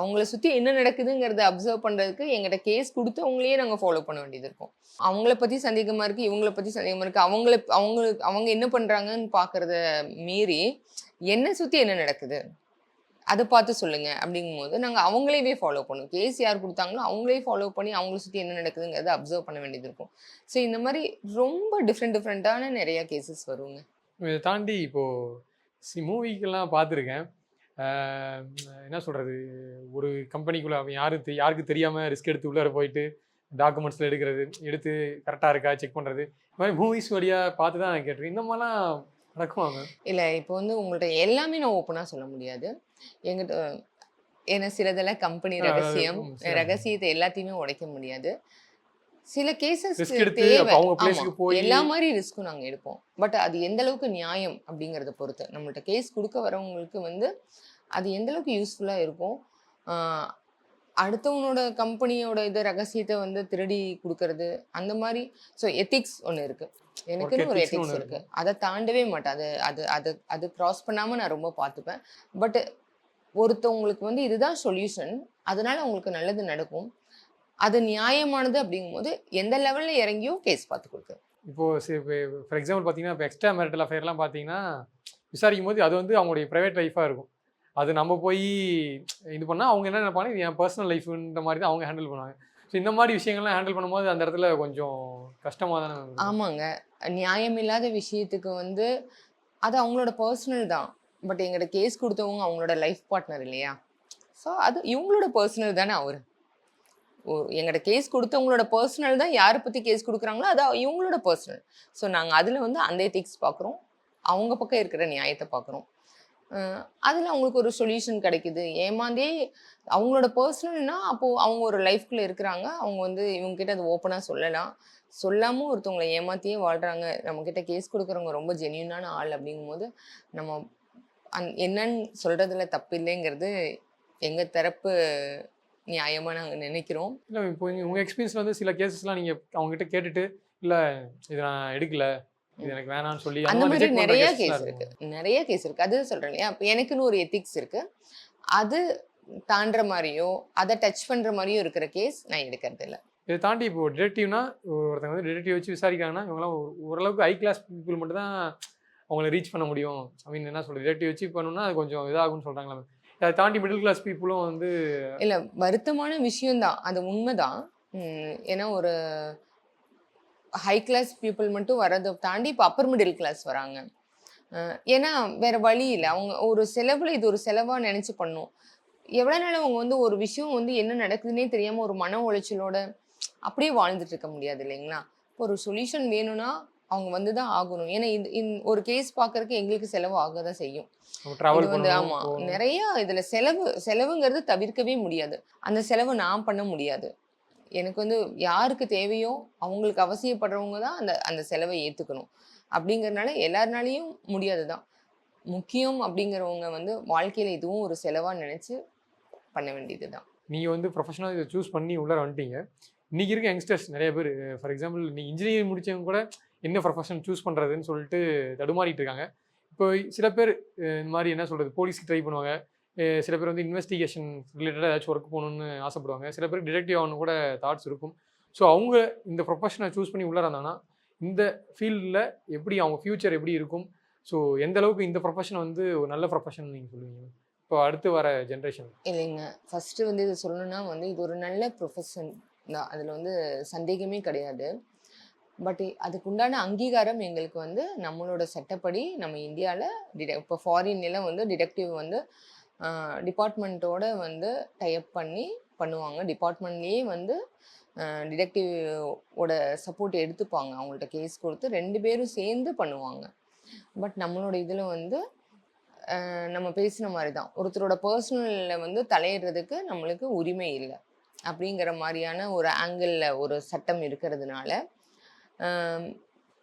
அவங்கள சுற்றி என்ன நடக்குதுங்கிறத அப்சர்வ் பண்ணுறதுக்கு எங்கிட்ட கேஸ் கொடுத்து அவங்களையே நாங்கள் ஃபாலோ பண்ண வேண்டியது இருக்கும். அவங்கள பற்றி சந்தேகமாக இருக்குது இவங்கள பற்றி சந்தேகமாக இருக்குது அவங்கள அவங்களுக்கு அவங்க என்ன பண்ணுறாங்கன்னு பார்க்குறத மீறி என்னை சுற்றி என்ன நடக்குது? அதை பார்த்து சொல்லுங்க. அப்படிங்கும்போது நாங்கள் அவங்களேவே ஃபாலோ பண்ணுவோம். கேஸ் யார் கொடுத்தாங்களோ அவங்களே ஃபாலோ பண்ணி அவங்கள சுற்றி என்ன நடக்குதுங்கிறத அப்சர்வ் பண்ண வேண்டியது இருக்கும். ஸோ இந்த மாதிரி ரொம்ப டிஃப்ரெண்ட் டிஃப்ரெண்ட்டான நிறையா கேசஸ் வருங்க. இதை தாண்டி இப்போது சி மூவிக்கெல்லாம் பார்த்துருக்கேன். என்ன சொல்கிறது ஒரு கம்பெனிக்குள்ளே அவன் யாரு தெ- யாருக்கு தெரியாமல் ரிஸ்க் எடுத்து உள்ளார போயிட்டு டாக்குமெண்ட்ஸில் எடுக்கிறது எடுத்து கரெக்டாக இருக்கா செக் பண்ணுறது இந்த மாதிரி மூவிஸ் வழியாக பார்த்து தான் நான் கேட்டிருக்கேன். இந்த மாதிரிலாம் நடக்குவாங்க இல்லை இப்போ வந்து உங்கள்ட்ட எல்லாமே நான் ஓப்பனாக சொல்ல முடியாது. எங்கிட்ட ஏன்னா சிலதெல்லாம் கம்பெனி ரகசியம். ரகசியத்தை எல்லாத்தையுமே உடைக்க முடியாது. சில கேசஸ் தேவை. எல்லா மாதிரி ரிஸ்க்கும் நாங்கள் எடுப்போம். பட் அது எந்த அளவுக்கு நியாயம் அப்படிங்கிறத பொறுத்து. நம்மள்ட்ட கேஸ் கொடுக்க வரவங்களுக்கு வந்து அது எந்த அளவுக்கு யூஸ்ஃபுல்லாக இருக்கும்? அடுத்தவனோட கம்பெனியோட இது ரகசியத்தை வந்து திருடி கொடுக்கறது அந்த மாதிரி. ஸோ எத்திக்ஸ் ஒன்று இருக்கு. எனக்குன்னு ஒரு எத்திக்ஸ் இருக்கு. அதை தாண்டவே மாட்டேன். அது அது அது அது கிராஸ் பண்ணாம நான் ரொம்ப பார்த்துப்பேன். பட் ஒருத்தவங்களுக்கு வந்து இதுதான் சொல்யூஷன் அதனால அவங்களுக்கு நல்லது நடக்கும். அது நியாயமானது அப்படிங்கும்போது எந்த லெவல்ல இறங்கியும் கேஸ் பார்த்து கொடுக்கு இப்போது ஃபார் எக்ஸாம்பிள் பார்த்தீங்கன்னா இப்போ எக்ஸ்ட்ரா மேரிட்டல் அஃபேர்லாம் பார்த்தீங்கன்னா விசாரிக்கும் போது அது வந்து அவங்களுடைய ப்ரைவேட் லைஃபாக இருக்கும். அது நம்ம போய் இது பண்ணால் அவங்க என்ன நினைப்பாங்க? இது என் பர்சனல் லைஃப்ன்ற மாதிரி தான் அவங்க ஹேண்டில் பண்ணுவாங்க. ஸோ இந்த மாதிரி விஷயங்கள்லாம் ஹேண்டில் பண்ணும்போது அந்த இடத்துல கொஞ்சம் கஷ்டமாக தானே. ஆமாங்க. நியாயமில்லாத விஷயத்துக்கு வந்து அது அவங்களோட பர்சனல் தான். பட் எங்கிட்ட கேஸ் கொடுத்தவங்க அவங்களோட லைஃப் பார்ட்னர் இல்லையா? ஸோ அது இவங்களோட பர்சனல் தானே அவர். எங்களோட கேஸ் கொடுத்தவங்களோட பர்சனல் தான் யாரை பற்றி கேஸ் கொடுக்குறாங்களோ அது இவங்களோட பர்சனல் ஸோ நாங்கள் அதில் வந்து அந்த எத்திக்ஸ் பார்க்குறோம் அவங்க பக்கம் இருக்கிற நியாயத்தை பார்க்குறோம் அதில் அவங்களுக்கு ஒரு சொல்யூஷன் கிடைக்குது. ஏமாந்தே அவங்களோட பர்சனல்னா அப்போது அவங்க ஒரு லைஃப்குள்ளே இருக்கிறாங்க. அவங்க வந்து இவங்ககிட்ட அது ஓப்பனாக சொல்லலாம். சொல்லாமல் ஒருத்தவங்களை ஏமாத்தியே வாழ்கிறாங்க நம்மக்கிட்ட கேஸ் கொடுக்குறவங்க ரொம்ப ஜென்யூனான ஆள் அப்படிங்கும்போது நம்ம அந் என்னன்னு சொல்கிறதுல தப்பு இல்லைங்கிறது எங்கள் தரப்பு நியாயமாக நாங்கள் நினைக்கிறோம். இல்லை இப்போ உங்கள் எக்ஸ்பீரியன்ஸில் வந்து சில கேசஸ்லாம் நீங்கள் அவங்ககிட்ட கேட்டுட்டு இல்லை இது நான் எடுக்கல. இது எனக்கு வேணாம்னு சொல்லி அந்த மாதிரி நிறைய கேஸ் இருக்கு. நிறைய கேஸ் இருக்கு. அது சொல்றேன் இல்லையா? எனக்குன்னு ஒரு எத்திக்ஸ் இருக்கு. அது தாண்டுற மாதிரியோ அதை டச் பண்ற மாதிரியோ இருக்கிற கேஸ் நான் எடுக்கிறது இல்ல. இதை தாண்டி இப்போ டிடெக்டிவ்னா ஒருத்தங்க வந்து டிடெக்டிவ் வச்சு விசாரிக்கிறாங்கன்னா இவங்கலாம் ஒரு- ஓரளவுக்கு ஹை கிளாஸ் பீப்புள் மட்டும் தான் அவங்கள ரீச் பண்ண முடியும். ஐ மீன் என்ன சொல்றது? டிடெக்டிவ் வச்சு பண்ணணும்னா அது கொஞ்சம் இதாகும்னு சொல்கிறாங்களா அதை தாண்டி மிடில் கிளாஸ் பீப்புளும் வந்து இல்லை வருத்தமான விஷயம்தான். அது உண்மைதான். ஏன்னா ஒரு ஹை கிளாஸ் பீப்புள் மட்டும் வர்றதை தாண்டி இப்போ அப்பர் மிடில் கிளாஸ் வராங்க. ஏன்னா வேற வழி இல்லை. அவங்க ஒரு செலவுல இது ஒரு செலவாக நினச்சி பண்ணும். எவ்வளோ நாள் அவங்க வந்து ஒரு விஷயம் வந்து என்ன நடக்குதுன்னே தெரியாமல் ஒரு மன உளைச்சலோட அப்படியே வாழ்ந்துட்டு இருக்க முடியாது இல்லைங்களா? இப்போ ஒரு சொல்யூஷன் வேணும்னா அவங்க வந்து தான் ஆகணும். ஏன்னா இந்த ஒரு கேஸ் பார்க்கறதுக்கு எங்களுக்கு செலவு ஆக தான் செய்யும். வந்து ஆமா. நிறைய இதுல செலவு செலவுங்கிறது தவிர்க்கவே முடியாது. அந்த செலவு நான் பண்ண முடியாது. எனக்கு வந்து யாருக்கு தேவையோ அவங்களுக்கு அவசியப்படுறவங்க தான் அந்த அந்த செலவை ஏத்துக்கணும். அப்படிங்கறதுனால எல்லாருனாலையும் முடியாது தான். முக்கியம் அப்படிங்கிறவங்க வந்து வாழ்க்கையில இதுவும் ஒரு செலவா நினைச்சு பண்ண வேண்டியது தான். நீங்கள் வந்து ப்ரொஃபஷனலாக இதை சூஸ் பண்ணி உள்ளே வந்துட்டீங்க. இன்றைக்கி இருக்க யங்ஸ்டர்ஸ் நிறைய பேர் ஃபார் எக்ஸாம்பிள் நீ இன்ஜினியரிங் முடிச்சவங்க கூட என்ன ப்ரொஃபஷன் சூஸ் பண்ணுறதுன்னு சொல்லிட்டு தடுமாறிட்டு இருக்காங்க. இப்போ சில பேர் இந்த மாதிரி என்ன சொல்கிறது போலீஸ்க்கு ட்ரை பண்ணுவாங்க. சில பேர் வந்து இன்வெஸ்டிகேஷன் ரிலேட்டடாக ஏதாச்சும் ஒர்க் போகணுன்னு ஆசைப்படுவாங்க. சில பேர் டிடெக்டிவ் ஆகணும் கூட தாட்ஸ் இருக்கும். ஸோ அவங்க இந்த ப்ரொஃபஷனை சூஸ் பண்ணி உள்ளே இருந்தாங்கன்னா இந்த ஃபீல்டில் எப்படி அவங்க ஃப்யூச்சர் எப்படி இருக்கும்? ஸோ எந்த அளவுக்கு இந்த ப்ரொஃபஷன் வந்து ஒரு நல்ல ப்ரொஃபஷன் நீங்கள் சொல்லுவீங்க? இப்போ அடுத்து வர ஜென்ரேஷன் இல்லைங்க. ஃபஸ்ட்டு வந்து இது சொல்லணும்னா வந்து இது ஒரு நல்ல ப்ரொஃபஷன் தான். அதில் வந்து சந்தேகமே கிடையாது. பட் அதுக்கு உண்டான அங்கீகாரம் எங்களுக்கு வந்து நம்மளோட சட்டப்படி நம்ம இந்தியாவில் டிட இப்போ ஃபாரின்லாம் வந்து டிடெக்டிவ் வந்து டிபார்ட்மெண்ட்டோட வந்து டைப் பண்ணி பண்ணுவாங்க. டிபார்ட்மெண்ட்லேயே வந்து டிடெக்டிவ் ஓட சப்போர்ட் எடுத்துப்பாங்க. அவங்கள்ட்ட கேஸ் கொடுத்து ரெண்டு பேரும் சேர்ந்து பண்ணுவாங்க. பட் நம்மளோட இதில் வந்து நம்ம பேசின மாதிரி தான் ஒருத்தரோட பர்சனலில் வந்து தலையிடுறதுக்கு நம்மளுக்கு உரிமை இல்லை. அப்படிங்கிற மாதிரியான ஒரு ஆங்கிளில் ஒரு சட்டம் இருக்கிறதுனால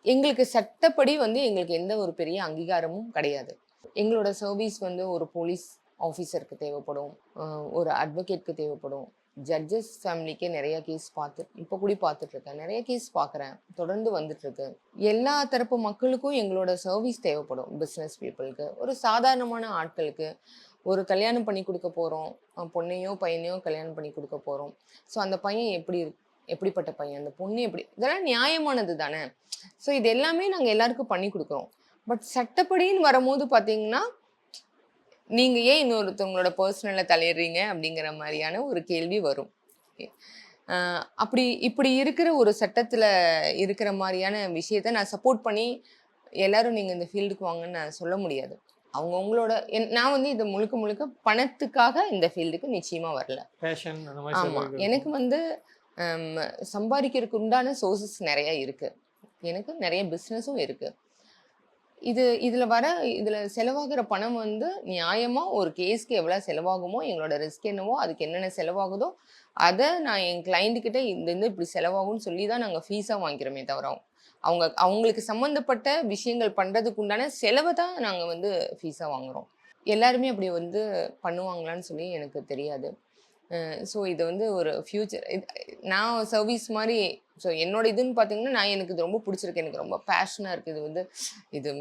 எங்களுக்கு சட்டப்படி வந்து எங்களுக்கு எந்த ஒரு பெரிய அங்கீகாரமும் கிடையாது. எங்களோட சர்வீஸ் வந்து ஒரு போலீஸ் ஆஃபீஸருக்கு தேவைப்படும். ஒரு அட்வொகேட்க்கு தேவைப்படும். ஜட்ஜஸ் ஃபேமிலிக்கே நிறைய கேஸ் பார்த்து இப்போ கூட பார்த்துட்ருக்கேன் நிறைய கேஸ் பார்க்குறேன். தொடர்ந்து வந்துட்டுருக்கு எல்லா தரப்பு மக்களுக்கும் எங்களோட சர்வீஸ் தேவைப்படும். பிஸ்னஸ் பீப்புளுக்கு ஒரு சாதாரணமான ஆட்களுக்கு ஒரு கல்யாணம் பண்ணி கொடுக்க போகிறோம் பொண்ணையோ பையனையோ கல்யாணம் பண்ணி கொடுக்க போகிறோம் ஸோ அந்த பையன் எப்படி இருக்கு எப்படிப்பட்ட பையன்? அந்த பொண்ணு எப்படி? இதெல்லாம் நியாயமானது தானே? ஸோ இது எல்லாமே நாங்கள் எல்லாருக்கும் பண்ணி கொடுக்குறோம். பட் சட்டப்படின்னு வரும்போது பார்த்தீங்கன்னா நீங்கள் ஏன் இன்னொருத்தவங்களோட பர்சனலில் தலையிடுறீங்க? அப்படிங்கிற மாதிரியான ஒரு கேள்வி வரும். அப்படி இப்படி இருக்கிற ஒரு சட்டத்தில் இருக்கிற மாதிரியான விஷயத்த நான் சப்போர்ட் பண்ணி எல்லாரும் நீங்கள் இந்த ஃபீல்டுக்கு வாங்கன்னு நான் சொல்ல முடியாது. அவங்கவுங்களோட நான் வந்து இது முழுக்க முழுக்க பணத்துக்காக இந்த ஃபீல்டுக்கு நிச்சயமாக வரல. பேஷன் அந்த மாதிரி ஆமா. சிலருக்கு எனக்கு வந்து சம்பாதிக்கிறதுக்கு உண்டான சோர்சஸ் நிறைய இருக்கு. எனக்கு நிறைய பிஸ்னஸும் இருக்கு. இது இதில் வர இதில் செலவாகிற பணம் வந்து நியாயமாக ஒரு கேஸ்க்கு எவ்வளோ செலவாகுமோ எங்களோட ரிஸ்க் என்னவோ அதுக்கு என்னென்ன செலவாகுதோ அதை நான் என் கிளைண்ட்டுக்கிட்ட இந்த இந்த இப்படி செலவாகும்னு சொல்லி தான் நாங்கள் ஃபீஸாக வாங்கிக்கிறோமே தவிர அவங்க அவங்களுக்கு சம்மந்தப்பட்ட விஷயங்கள் பண்ணுறதுக்கு உண்டான செலவை தான் நாங்கள் வந்து ஃபீஸாக வாங்குகிறோம் எல்லாருமே அப்படி வந்து பண்ணுவாங்களான்னு சொல்லி எனக்கு தெரியாது. ஸோ இது வந்து ஒரு ஃப்யூச்சர் நான் சர்வீஸ் மாதிரி ஸோ என்னோட இதுன்னு பார்த்தீங்கன்னா நான் எனக்கு இது ரொம்ப பிடிச்சிருக்கு. எனக்கு ரொம்ப பேஷனாக இருக்குது இது வந்து இது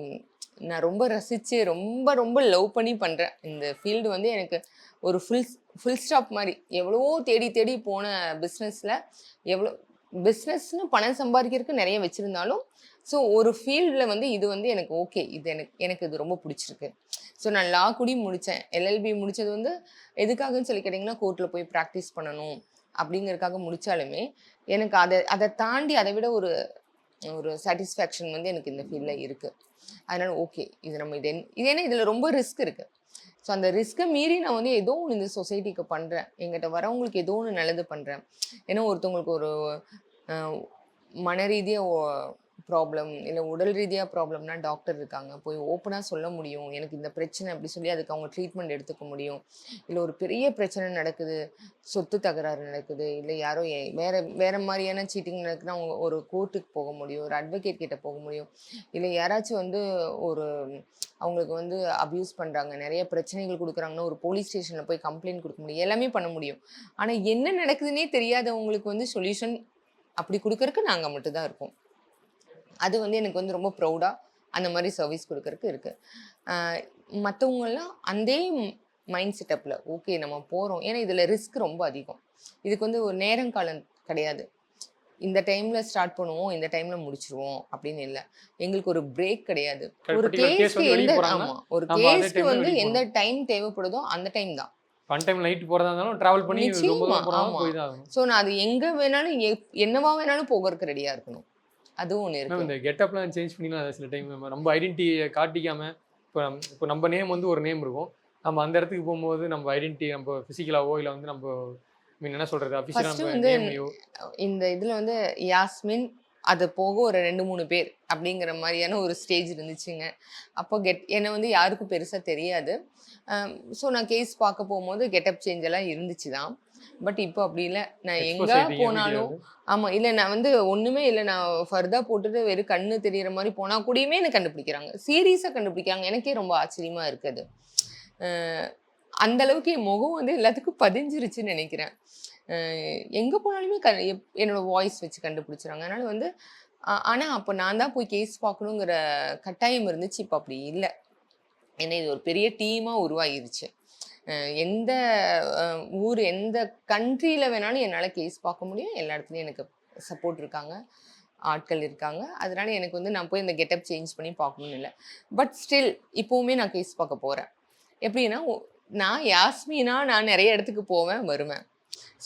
நான் ரொம்ப ரசித்து ரொம்ப ரொம்ப லவ் பண்ணி பண்ணுறேன் இந்த ஃபீல்டு வந்து எனக்கு ஒரு ஃபுல் ஃபுல் ஸ்டாப் மாதிரி. எவ்வளவோ தேடி தேடி போன பிஸ்னஸில் எவ்வளோ பிஸ்னஸ்னு பணம் சம்பாதிக்கிறதுக்கு நிறைய வச்சுருந்தாலும் ஸோ ஒரு ஃபீல்டில் வந்து இது வந்து எனக்கு ஓகே இது எனக்கு எனக்கு இது ரொம்ப பிடிச்சிருக்கு. ஸோ நான் லா கூடி முடித்தேன் எல்எல்பி முடித்தது வந்து எதுக்காகன்னு சொல்லி கேட்டிங்கன்னா கோர்ட்டில் போய் ப்ராக்டிஸ் பண்ணணும் அப்படிங்கிறதுக்காக முடித்தாலுமே எனக்கு அதை அதை தாண்டி அதை விட ஒரு ஒரு சாட்டிஸ்ஃபேக்ஷன் வந்து எனக்கு இந்த ஃபீல்டில் இருக்குது அதனால் ஓகே இது நம்ம இது என் இது ஏன்னா இதில் ரொம்ப ரிஸ்க் இருக்குது ஸோ அந்த ரிஸ்க்கை மீறி நான் வந்து ஏதோ ஒன்று இந்த சொசைட்டிக்கு பண்ணுறேன் எங்கிட்ட வரவங்களுக்கு ஏதோ ஒன்று நல்லது பண்ணுறேன் ஏன்னா ஒருத்தவங்களுக்கு ஒரு மன ரீதியாக ப்ராப்ளம் இல்லை உடல் ரீதியாக ப்ராப்ளம்னா டாக்டர் இருக்காங்க. போய் ஓப்பனாக சொல்ல முடியும். எனக்கு இந்த பிரச்சனை அப்படி சொல்லி அதுக்கு அவங்க ட்ரீட்மெண்ட் எடுத்துக்க முடியும். இல்லை ஒரு பெரிய பிரச்சனை நடக்குது சொத்து தகராறு நடக்குது இல்லை யாரோ எ- வேற வேற மாதிரியான சீட்டிங் நடக்குதுன்னா அவங்க ஒரு கோர்ட்டுக்கு போக முடியும் ஒரு அட்வொகேட் கிட்ட போக முடியும். இல்லை யாராச்சும் வந்து ஒரு அவங்களுக்கு வந்து அப்யூஸ் பண்ணுறாங்க நிறைய பிரச்சனைகள் கொடுக்குறாங்கன்னா ஒரு போலீஸ் ஸ்டேஷனில் போய் கம்ப்ளைண்ட் கொடுக்க முடியும். எல்லாமே பண்ண முடியும். ஆனால் என்ன நடக்குதுன்னே தெரியாதவங்களுக்கு வந்து சொல்யூஷன் அப்படி கொடுக்கறக்கு நாங்கள் மட்டும்தான் இருக்கோம். அது வந்து எனக்கு வந்து ரொம்ப ப்ரௌடாக அந்த மாதிரி சர்வீஸ் கொடுக்கறக்கு இருக்குது மற்றவங்கெல்லாம் அந்த மைண்ட் செட்டப்பில் ஓகே நம்ம போகிறோம் ஏன்னா இதில் ரிஸ்க் ரொம்ப அதிகம். இதுக்கு வந்து ஒரு நேரங்காலம் கிடையாது. இந்த டைமில் ஸ்டார்ட் பண்ணுவோம் இந்த டைமில் முடிச்சிருவோம் அப்படின்னு இல்லை. எங்களுக்கு ஒரு பிரேக் கிடையாது. ஒரு கேஸ்க்கு எந்த போறாங்கன்னா, ஆமா ஒரு கேஸ்க்கு வந்து எந்த டைம் தேவைப்படுதோ அந்த டைம் தான். ஒன் டைம் நைட் போகிறதா இருந்தாலும் ட்ராவல் பண்ணி ரொம்ப நிச்சயமா, ஆமா. போய் தான் ஆகணும். ஸோ நான் அது எங்கே வேணாலும் என்னவா வேணாலும் போகிறதுக்கு ரெடியாக இருக்கணும். அதுவும் ஒன்று இருக்கு. இந்த கெட்டப்லாம் சேஞ்ச் பண்ணிக்கலாம் சில டைம் நம்ம ஐடென்டிட்டியை காட்டிக்காம இப்போ இப்போ நம்ம நேம் வந்து ஒரு நேம் இருக்கும். நம்ம அந்த இடத்துக்கு போகும்போது நம்ம ஐடென்டிட்டி நம்ம ஃபிசிக்கலாவோ இல்லை வந்து நம்ம மீன் என்ன சொல்றது? அஃபிஷியலாக இந்த இதில் வந்து யாஸ்மின் அது போக ஒரு ரெண்டு மூணு பேர் அப்படிங்கிற மாதிரியான ஒரு ஸ்டேஜ் இருந்துச்சுங்க. அப்போ கெட் என்னை வந்து யாருக்கும் பெருசாக தெரியாது. ஸோ நான் கேஸ் பார்க்க போகும்போது கெட்டப் சேஞ்ச் எல்லாம் இருந்துச்சு தான் பட் இப்போ அப்படி இல்லை. நான் எங்கே போனாலும். ஆமாம் இல்லை நான் வந்து ஒன்றுமே இல்லை. நான் ஃபர்தா போட்டுட்டு வெறும் கண்ணு தெரியிற மாதிரி போனால் கூடயுமே என்ன கண்டுபிடிக்கிறாங்க. சீரியஸாக கண்டுபிடிக்கிறாங்க. எனக்கே ரொம்ப ஆச்சரியமாக இருக்குது. அந்த அளவுக்கு என் முகம் வந்து எல்லாத்துக்கும் பதிஞ்சிருச்சுன்னு நினைக்கிறேன். எங்க போனாலுமே க எப்- என்னோட வாய்ஸ் வச்சு கண்டுபிடிச்சிறாங்க அதனால வந்து ஆ- ஆனா அப்போ நான் தான் போய் கேஸ் பார்க்கணுங்கிற கட்டாயம் இருந்துச்சு. இப்போ அப்படி இல்லை. ஏன்னா இது ஒரு பெரிய டீமா உருவாகிருச்சு. எந்த ஊர் எந்த கண்ட்ரியில் வேணாலும் என்னால் கேஸ் பார்க்க முடியும். எல்லா இடத்துலையும் எனக்கு சப்போர்ட் இருக்காங்க. ஆட்கள் இருக்காங்க. அதனால எனக்கு வந்து நான் போய் இந்த கெட்டப் சேஞ்ச் பண்ணி பார்க்கணும்னு இல்லை. பட் ஸ்டில் இப்போவுமே நான் கேஸ் பார்க்க போகிறேன் எப்படின்னா நான் யாஸ்மினா நான் நிறைய இடத்துக்கு போவேன் வருவேன்.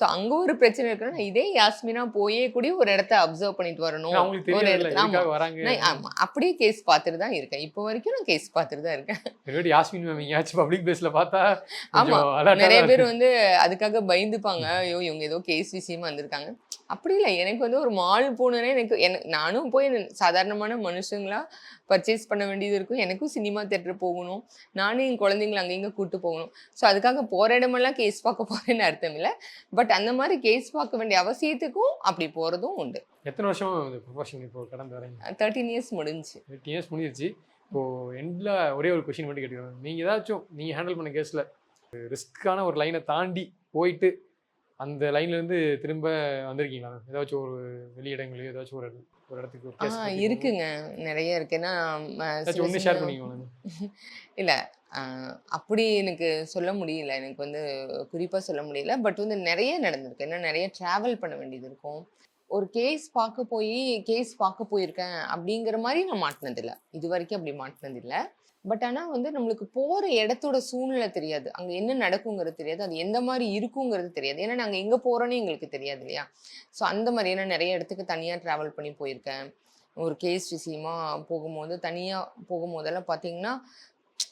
ஸோ அங்கே ஒரு பிரச்சனை இருக்குன்னா இதே யாஸ்மினா போயே கூடி ஒரு இடத்த அப்சர்வ் பண்ணிட்டு வரணும். ஒரு இடத்துல- அப்படியே கேஸ் பார்த்துட்டு தான் இருக்கேன். இப்போ வரைக்கும் நான் கேஸ் பார்த்துட்டு தான் இருக்கேன். யாஸ்மின் மேம் எங்கேயாச்சும் பப்ளிக் பிளேஸ்ல பார்த்தா ஆமா, கொஞ்சம் alert ஆ நிறைய பேர். வந்து அதுக்காக பயந்துப்பாங்க. ஐயோ இவங்க ஏதோ கேஸ் விஷயமா வந்திருக்காங்க. அப்படி இல்லை. எனக்கு வந்து ஒரு மால் போனேன்னா எனக்கு எனக்கு நானும் போய் சாதாரணமான மனுஷங்களா பர்ச்சேஸ் பண்ண வேண்டியது இருக்கும். எனக்கும் சினிமா தேட்டர் போகணும். நானும் என் குழந்தைங்கள அங்கே இங்கே கூட்டு போகணும். ஸோ அதுக்காக போகிற இடமெல்லாம் கேஸ் பார்க்க போகிறேன்னு அர்த்தம் இல்லை. பட் அந்த மாதிரி கேஸ் பார்க்க வேண்டிய அவசியத்துக்கும் அப்படி போகிறதும் உண்டு. எத்தனை வருஷம் ப்ரொஃபஷன் இப்போ கடந்து வரீங்க தேர்ட்டீன் இயர்ஸ் முடிஞ்சு எயிட் இயர்ஸ் முடிஞ்சிருச்சு. இப்போ எண்டில் ஒரே ஒரு கொஷின் மட்டும் கேட்டுக்கிறேன். நீங்கள் ஏதாச்சும் நீங்கள் ஹேண்டில் பண்ண கேஸில் ரிஸ்க்கான ஒரு லைனை தாண்டி போயிட்டு அந்த லைன்ல இருந்து திரும்ப வந்திருக்கீங்களா? ஏதாச்சும் ஒரு வெளியிடங்களையோ ஏதாச்சும் ஒரு ஒரு இடத்துக்கு இருக்குங்க. நிறைய இருக்கு. ஏன்னா ஒன்று ஷேர் பண்ணிக்கோங்க இல்லை அப்படி எனக்கு சொல்ல முடியல. எனக்கு வந்து குறிப்பாக சொல்ல முடியல. பட் வந்து நிறைய நடந்திருக்கு. ஏன்னா நிறைய ட்ராவல் பண்ண வேண்டியது இருக்கும். ஒரு கேஸ் பார்க்க போய் கேஸ் பார்க்க போயிருக்கேன் அப்படிங்கிற மாதிரி நான் மாட்டினதில்ல. இது வரைக்கும் அப்படி மாட்டினதில்லை. பட் ஆனால் வந்து நம்மளுக்கு போகிற இடத்தோட சூழ்நிலை தெரியாது. அங்கே என்ன நடக்குங்கிறது தெரியாது. அது எந்த மாதிரி இருக்குங்கிறது தெரியாது. ஏன்னா நாங்கள் எங்கே போகிறோன்னே எங்களுக்கு தெரியாது இல்லையா? ஸோ அந்த மாதிரி ஏன்னா நிறைய இடத்துக்கு தனியாக ட்ராவல் பண்ணி போயிருக்கேன். ஒரு கேஸ் விஷயமா போகும்போது தனியாக போகும்போதெல்லாம் பார்த்தீங்கன்னா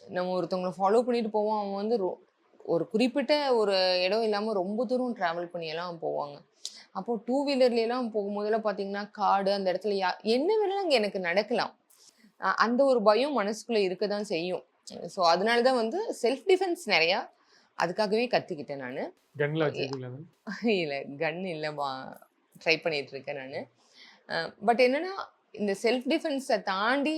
நம்ம ஒருத்தவங்களை ஃபாலோ பண்ணிட்டு போவோம். அவங்க வந்து ரொ- ஒரு குறிப்பிட்ட ஒரு இடம் இல்லாமல் ரொம்ப தூரம் ட்ராவல் பண்ணியெல்லாம் போவாங்க. அப்போது டூ வீலர்லாம் போகும்போதெல்லாம் பார்த்தீங்கன்னா காடு அந்த இடத்துல யா என்ன வேணாலும் அங்கே எனக்கு நடக்கலாம். அந்த ஒரு பயம் மனசுக்குள்ளே இருக்க தான் செய்யும். ஸோ அதனால தான் வந்து செல்ஃப் டிஃபென்ஸ் நிறையா அதுக்காகவே கற்றுக்கிட்டேன் நான். (laughs) இல்லை கன் இல்லைம்மா. ட்ரை பண்ணிட்டு இருக்கேன் நான் பட் என்னன்னா இந்த செல்ஃப் டிஃபென்ஸை தாண்டி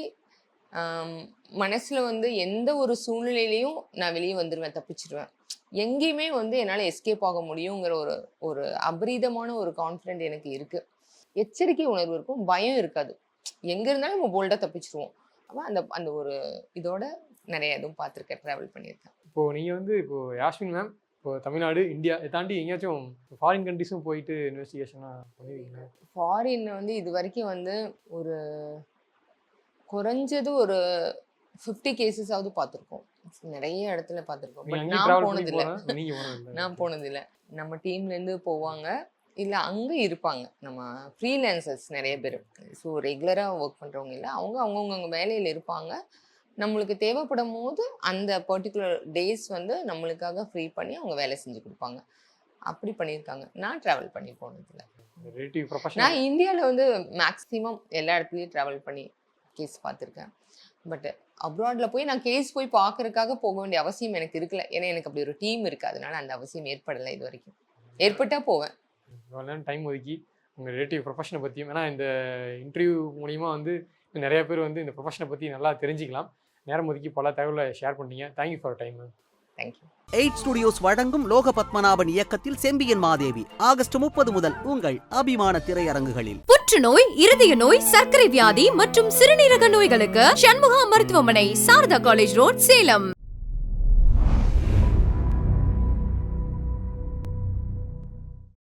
மனசில் வந்து எந்த ஒரு சூழ்நிலையிலையும் நான் வெளியே வந்துடுவேன் தப்பிச்சிடுவேன் எங்கேயுமே வந்து என்னால் எஸ்கேப் ஆக முடியுங்கிற ஒரு ஒரு அபரீதமான ஒரு கான்ஃபிடென்ட் எனக்கு இருக்குது எச்சரிக்கை உணர்வு இருக்கும் பயம் இருக்காது. எங்கே இருந்தாலும் நம்ம போல்டாக தப்பிச்சிருவோம். அப்போ அந்த அந்த ஒரு இதோட நிறைய இதுவும் பார்த்துருக்கேன் ட்ராவல் பண்ணியிருக்கேன். இப்போ நீங்கள் வந்து இப்போ யாஸ்மின் மேம் இப்போ தமிழ்நாடு இந்தியா தாண்டி எங்கேயாச்சும் ஃபாரின் கண்ட்ரிஸும் போயிட்டு இன்வெஸ்டிகேஷனாக பண்ணிருக்கீங்களா? ஃபாரின் வந்து இது வரைக்கும் வந்து ஒரு குறைஞ்சது ஒரு ஃபிஃப்டி கேசஸாவது பார்த்துருக்கோம். நிறைய இடத்துல பார்த்துருக்கோம். நான் போனதில்லை. நான் போனதில்லை. நம்ம டீம்லேருந்து போவாங்க. இல்லை அங்கே இருப்பாங்க. நம்ம ஃப்ரீலான்சர்ஸ் நிறைய பேர். ஸோ ரெகுலராக ஒர்க் பண்ணுறவங்க இல்லை அவங்க அவங்கவுங்க வேலையில் இருப்பாங்க. நம்மளுக்கு தேவைப்படும் போது அந்த பர்டிகுலர் டேஸ் வந்து நம்மளுக்காக ஃப்ரீ பண்ணி அவங்க வேலை செஞ்சு கொடுப்பாங்க. அப்படி பண்ணியிருக்காங்க. நான் ட்ராவல் பண்ணி ப்ரொஃபஷனல் நான் இந்தியாவில் வந்து மேக்ஸிமம் எல்லா இடத்துலையும் ட்ராவல் பண்ணி கேஸ் பார்த்துருக்கேன். பட் அப்ராடில் போய் நான் கேஸ் போய் பார்க்கறதுக்காக போக வேண்டிய அவசியம் எனக்கு இருக்கல. ஏன்னா எனக்கு அப்படி ஒரு டீம் இருக்குது அதனால அந்த அவசியம் ஏற்படலை இது வரைக்கும். ஏற்பட்டால் போவேன். இவ்வளோ நேரம் டைம் ஒதுக்கி உங்கள் ரிலேட்டிவ் ப்ரொஃபஷனை பற்றியும் ஏன்னா இந்த இன்டர்வியூ மூலிமா வந்து நிறைய பேர் வந்து இந்த ப்ரொஃபஷனை பற்றி நல்லா தெரிஞ்சுக்கலாம். நேரம் ஒதுக்கி பல தகவலை ஷேர் பண்ணீங்க thank you for time thank you eight studios வழங்கும் லோக பத்மநாபன் இயக்கத்தில் செம்பியன் மாதேவி ஆகஸ்ட் முப்பது முதல் உங்கள் அபிமான திரையரங்குகளில். புற்றுநோய் இருதய நோய் சர்க்கரை வியாதி மற்றும் சிறுநீரக நோய்களுக்கு சண்முகா மருத்துவமனை சாரதா காலேஜ் ரோட் சேலம்.